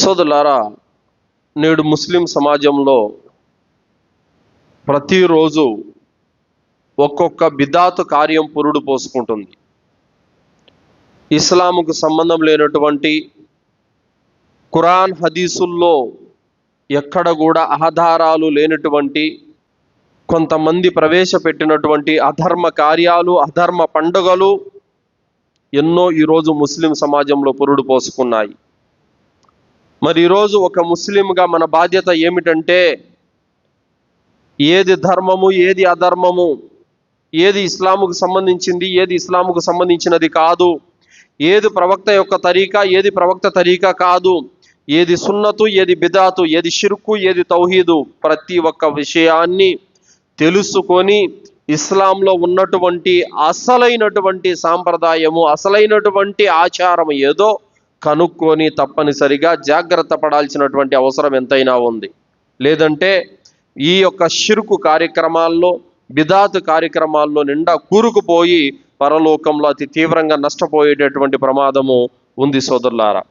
సోదరులారా నేడు ముస్లిం సమాజంలో ప్రతిరోజు ఒక్కొక్క బిదాతు కార్యం పురుడు పోసుకుంటుంది. ఇస్లాముకు సంబంధం లేనటువంటి ఖురాన్ హదీసుల్లో ఎక్కడ కూడా ఆధారాలు లేనటువంటి కొంతమంది ప్రవేశపెట్టినటువంటి అధర్మ కార్యాలు అధర్మ పండుగలు ఎన్నో ఈరోజు ముస్లిం సమాజంలో పురుడు పోసుకున్నాయి. మరి ఈరోజు ఒక ముస్లింగా మన బాధ్యత ఏమిటంటే ఏది ధర్మము ఏది అధర్మము ఏది ఇస్లాముకు సంబంధించింది ఏది ఇస్లాముకు సంబంధించినది కాదు. ఏది ప్రవక్త యొక్క తరీకా ఏది ప్రవక్త తరీకా కాదు. ఏది సున్నతు ఏది బిదాతు ఏది షిర్కు ఏది తౌహీదు ప్రతి ఒక్క విషయాన్ని తెలుసుకొని ఇస్లాంలో ఉన్నటువంటి అసలైనటువంటి సాంప్రదాయము అసలైనటువంటి ఆచారం ఏదో కనుక్కొని తప్పనిసరిగా జాగ్రత్త పడాల్సినటువంటి అవసరం ఎంతైనా ఉంది. లేదంటే ఈ యొక్క షిరుకు కార్యక్రమాల్లో బిదాత్ కార్యక్రమాల్లో నిండా కూరుకుపోయి పరలోకంలో అతి తీవ్రంగా నష్టపోయేటటువంటి ప్రమాదము ఉంది సోదరులారా.